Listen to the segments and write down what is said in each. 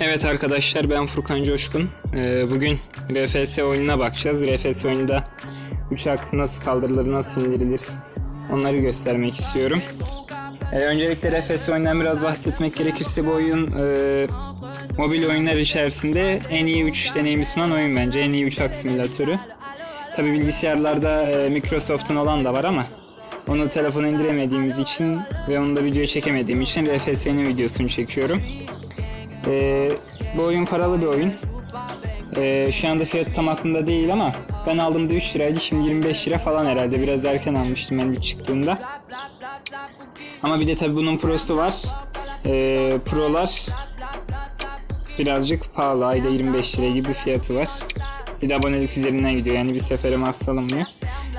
Evet arkadaşlar ben Furkan Coşkun. Ee, bugün RFS oyununa bakacağız. RFS oyununda uçak nasıl kaldırılır, nasıl indirilir onları göstermek istiyorum. Ee, öncelikle RFS oyundan biraz bahsetmek gerekirse bu oyun e, mobil oyunlar içerisinde en iyi uçuş deneyimi sunan oyun bence. En iyi uçak simülatörü. Tabi bilgisayarlarda e, Microsoft'un olan da var ama onu telefona indiremediğimiz için ve onu da videoya çekemediğim için RFS'nin videosunu çekiyorum. Ee, bu oyun paralı bir oyun. Ee, şu anda fiyatı tam aklımda değil ama ben aldığımda 3 liraydı şimdi 25 lira falan herhalde. Biraz erken almıştım ben çıktığında. Ama bir de tabi bunun prosu var. Ee, prolar birazcık pahalı. Ayda 25 lira gibi fiyatı var. Bir de abonelik üzerinden gidiyor yani bir sefere mahsus alınmıyor.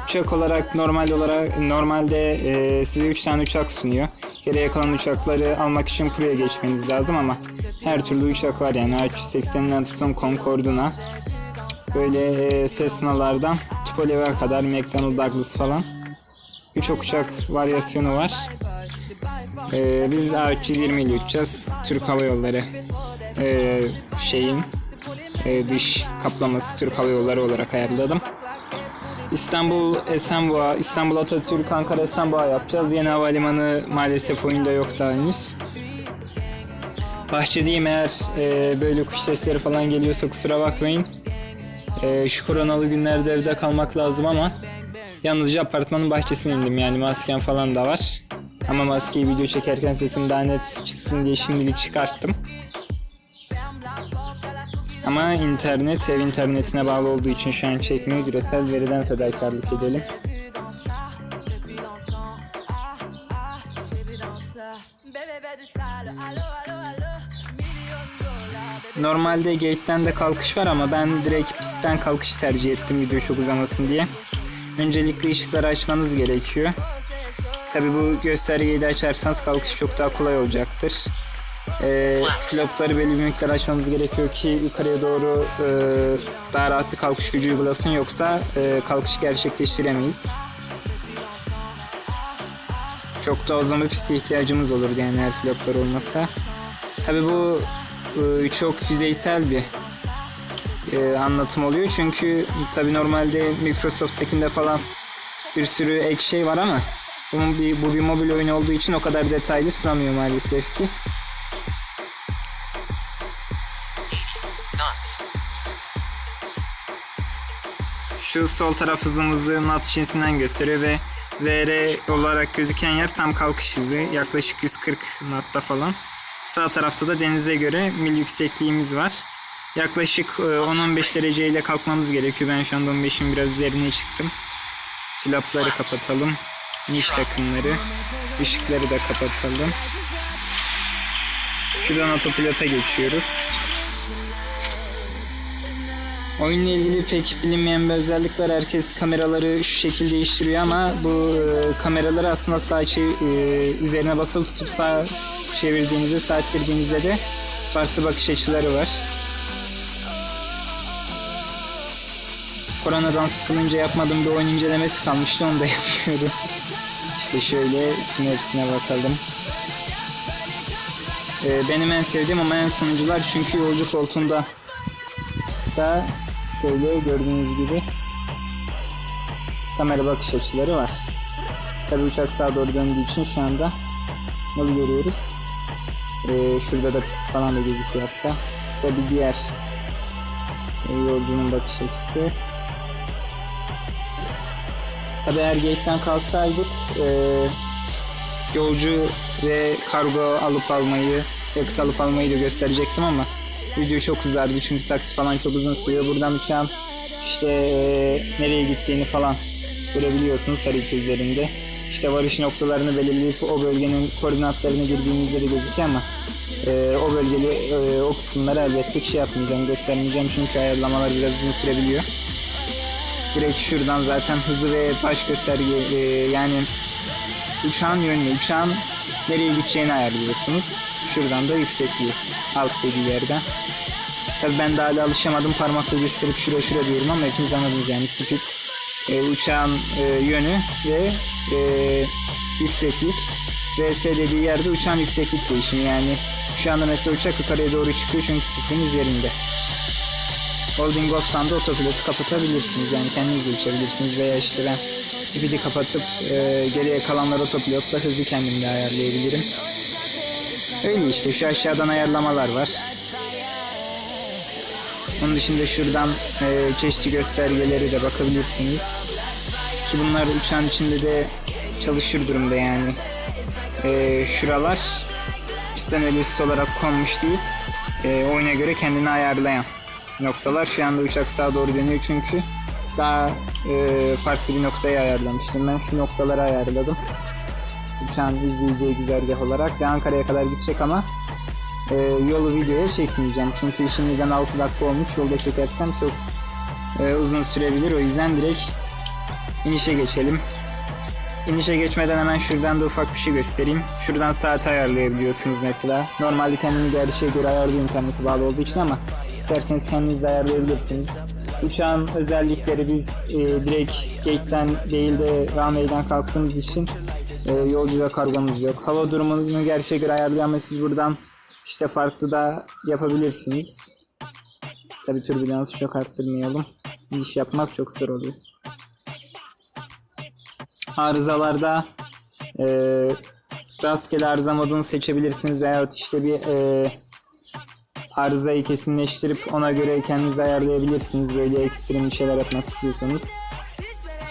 Uçak olarak normal olarak normalde e, size 3 tane uçak sunuyor. Geriye kalan uçakları almak için buraya geçmeniz lazım ama her türlü uçak var yani A380'den tutun Concorde'una. Böyle e, Cessna'lardan Tupolev'e kadar McDonnell Douglas falan. Birçok uçak varyasyonu var. E, biz A320 ile uçacağız. Türk Hava Yolları e, şeyin e, dış kaplaması Türk Hava Yolları olarak ayarladım. İstanbul Esenboğa, İstanbul Atatürk, Ankara Esenboğa yapacağız. Yeni havalimanı maalesef oyunda yok daha henüz. Bahçedeyim eğer e, böyle kuş sesleri falan geliyorsa kusura bakmayın. E, şu koronalı günlerde evde kalmak lazım ama yalnızca apartmanın bahçesine indim yani maskem falan da var. Ama maskeyi video çekerken sesim daha net çıksın diye şimdilik çıkarttım. Ama internet ev internetine bağlı olduğu için şu an çekmiyor. Küresel veriden fedakarlık edelim. Normalde gate'den de kalkış var ama ben direkt pistten kalkış tercih ettim video çok uzamasın diye. Öncelikle ışıkları açmanız gerekiyor. Tabi bu göstergeyi de açarsanız kalkış çok daha kolay olacaktır. E, flopları belli bir miktar açmamız gerekiyor ki yukarıya doğru e, daha rahat bir kalkış gücü uygulasın yoksa e, kalkış gerçekleştiremeyiz. Çok da zaman bir piste ihtiyacımız olur yani eğer floplar olmasa. Tabi bu çok yüzeysel bir e, anlatım oluyor çünkü tabi normalde Microsoft'takinde falan bir sürü ek şey var ama bunun bir, bu bir mobil oyun olduğu için o kadar detaylı sunamıyor maalesef ki. Şu sol taraf hızımızı nat cinsinden gösteriyor ve VR olarak gözüken yer tam kalkış hızı. Yaklaşık 140 natta falan. Sağ tarafta da denize göre mil yüksekliğimiz var. Yaklaşık e, 10-15 dereceyle kalkmamız gerekiyor. Ben şu anda 15'in biraz üzerine çıktım. Flapları kapatalım. Niş takımları. ışıkları da kapatalım. Şuradan otopilota geçiyoruz. Oyunla ilgili pek bilinmeyen bir özellik var. Herkes kameraları şu şekilde değiştiriyor ama bu e, kameraları aslında sağ çe- e, üzerine basılı tutup sağ çevirdiğinizde, sağ ettirdiğinizde de farklı bakış açıları var. Koronadan sıkılınca yapmadığım bir oyun incelemesi kalmıştı onu da yapıyorum. İşte şöyle tüm hepsine bakalım. E, benim en sevdiğim ama en sonuncular çünkü yolcu koltuğunda da şöyle gördüğünüz gibi kamera bakış açıları var. Tabi uçak sağa doğru döndüğü için şu anda yolu görüyoruz. Ee, şurada da pist falan da gözüküyor hatta. Tabi diğer e, yolcunun bakış açısı. Tabi eğer gate'den kalsaydık e, yolcu ve kargo alıp almayı, yakıt alıp almayı da gösterecektim ama video çok uzardı çünkü taksi falan çok uzun sürüyor. Buradan uçağın işte e, nereye gittiğini falan görebiliyorsunuz harita üzerinde. İşte varış noktalarını belirleyip o bölgenin koordinatlarını girdiğinizde de gözüküyor ama e, o bölgeli e, o kısımları elbette şey yapmayacağım, göstermeyeceğim çünkü ayarlamalar biraz uzun sürebiliyor. Direkt şuradan zaten hızı ve baş gösterge e, yani uçağın yönünü, uçağın nereye gideceğini ayarlıyorsunuz. Şuradan da yüksekliği alt dediği yerden. Tabi ben daha da alışamadım parmakla gösterip şura şura diyorum ama hepiniz anladınız yani speed e, uçağın e, yönü ve e, yükseklik VS dediği yerde uçağın yükseklik değişimi yani Şu anda mesela uçak yukarıya doğru çıkıyor çünkü sıfırın üzerinde. Holding off'tan da otopilotu kapatabilirsiniz. Yani kendiniz de uçabilirsiniz veya işte ben speed'i kapatıp e, geriye kalanlar otopilotla hızı kendimde ayarlayabilirim. Öyle işte şu aşağıdan ayarlamalar var. Onun dışında şuradan e, çeşitli göstergeleri de bakabilirsiniz. Ki bunlar uçağın içinde de çalışır durumda yani. E, şuralar cidden ölüsüz olarak konmuş değil. E, oyuna göre kendini ayarlayan noktalar. Şu anda uçak sağa doğru dönüyor çünkü daha e, farklı bir noktaya ayarlamıştım. Ben şu noktaları ayarladım. Uçağın izleyeceği güzergah olarak ve Ankara'ya kadar gidecek ama e, yolu videoya çekmeyeceğim. Çünkü şimdiden 6 dakika olmuş. Yolda çekersem çok e, uzun sürebilir. O yüzden direkt inişe geçelim. İnişe geçmeden hemen şuradan da ufak bir şey göstereyim. Şuradan saat ayarlayabiliyorsunuz mesela. Normalde kendimi gerçeğe göre ayarlıyor internete bağlı olduğu için ama isterseniz kendiniz de ayarlayabilirsiniz. Uçağın özellikleri biz e, direkt gate'den değil de runway'den kalktığımız için e, yolcu ve kargomuz yok. Hava durumunu gerçeğe göre siz buradan işte farklı da yapabilirsiniz. Tabi türbülansı çok arttırmayalım. İş yapmak çok zor oluyor. Arızalarda e, rastgele arıza modunu seçebilirsiniz veyahut işte bir e, arızayı kesinleştirip ona göre kendiniz ayarlayabilirsiniz böyle ekstrem bir şeyler yapmak istiyorsanız.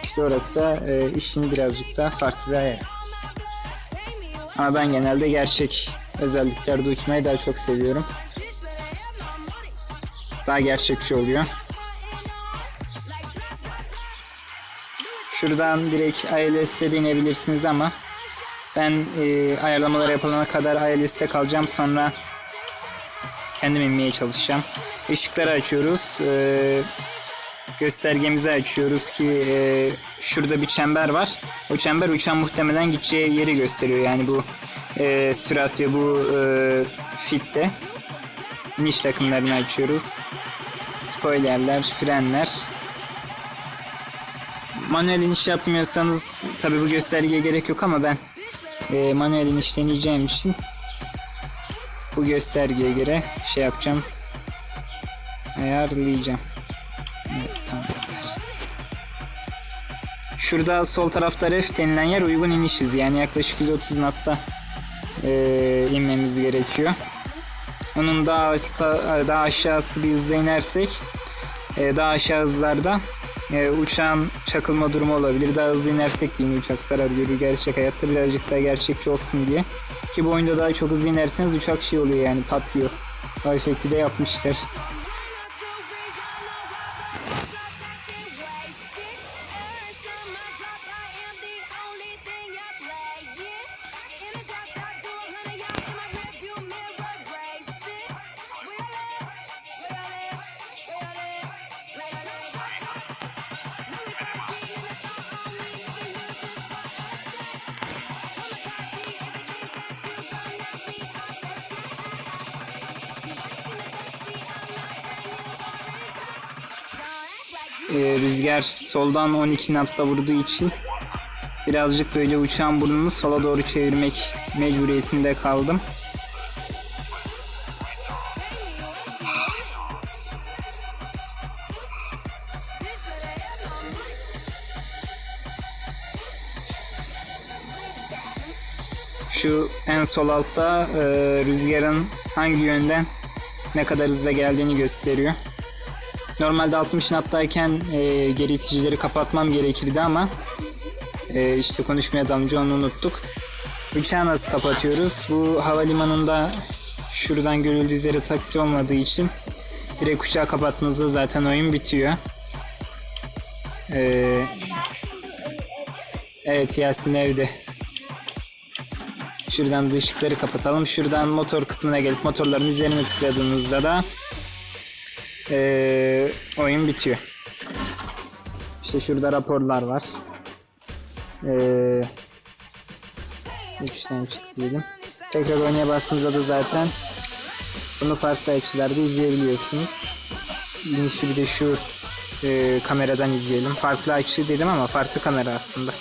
İşte orası da e, işin birazcık daha farklı bir ayar. Ama ben genelde gerçek özelliklerde uçmayı daha çok seviyorum. Daha gerçekçi oluyor. Şuradan direkt ILS'e de inebilirsiniz ama ben e, ayarlamaları yapılana kadar ILS'te kalacağım sonra kendim inmeye çalışacağım. Işıkları açıyoruz. E, göstergemizi açıyoruz ki e, şurada bir çember var. O çember uçan muhtemelen gideceği yeri gösteriyor. Yani bu e, sürat ve bu e, fitte. İniş takımlarını açıyoruz. Spoilerler, frenler. Manuel iniş yapmıyorsanız tabi bu göstergeye gerek yok ama ben e, manuel iniş deneyeceğim için bu göstergeye göre şey yapacağım. Ayarlayacağım. Şurada sol tarafta ref denilen yer uygun iniş hızı. Yani yaklaşık 130 natta e, inmemiz gerekiyor. Onun daha, daha aşağısı bir hızla inersek e, daha aşağı hızlarda e, uçağın çakılma durumu olabilir. Daha hızlı inersek mi uçak zarar görür gerçek hayatta birazcık daha gerçekçi olsun diye. Ki bu oyunda daha çok hızlı inerseniz uçak şey oluyor yani patlıyor. O efekti de yapmışlar. E, rüzgar soldan 12 natta vurduğu için birazcık böyle uçağın burnunu sola doğru çevirmek mecburiyetinde kaldım. Şu en sol altta e, rüzgarın hangi yönden ne kadar hızla geldiğini gösteriyor. Normalde 60 nattayken e, geri iticileri kapatmam gerekirdi ama e, işte konuşmaya dalınca onu unuttuk. Uçağı nasıl kapatıyoruz? Bu havalimanında şuradan görüldüğü üzere taksi olmadığı için direkt uçağı kapatmanızda zaten oyun bitiyor. Ee, evet Yasin evde. Şuradan da ışıkları kapatalım. Şuradan motor kısmına gelip motorların üzerine tıkladığınızda da ee, oyun bitiyor. İşte şurada raporlar var. Ee, üçten çıktı diyelim. Tekrar oynaya bastığınızda da zaten bunu farklı açılarda izleyebiliyorsunuz. İnişi bir de şu e, kameradan izleyelim. Farklı açı dedim ama farklı kamera aslında.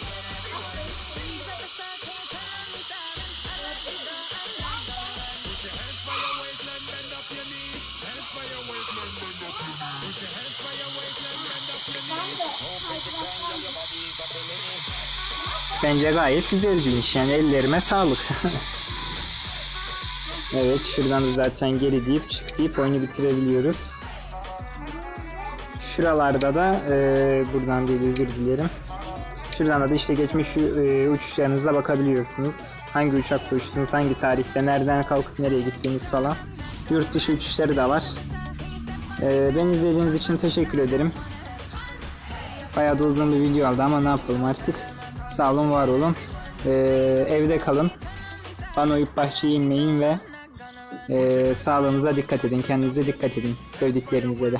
Bence gayet güzel bir iş yani ellerime sağlık. evet şuradan da zaten geri deyip çık deyip oyunu bitirebiliyoruz. Şuralarda da e, buradan değil özür dilerim. Şuradan da işte geçmiş e, uçuşlarınıza bakabiliyorsunuz. Hangi uçakla uçtunuz, hangi tarihte, nereden kalkıp nereye gittiğiniz falan. Yurt dışı uçuşları da var. E, beni izlediğiniz için teşekkür ederim. Bayağı da uzun bir video aldı ama ne yapalım artık. Sağ olun, var olun. E, evde kalın. Bana uyup bahçeye inmeyin ve e, sağlığınıza dikkat edin. Kendinize dikkat edin. Sevdiklerinize de.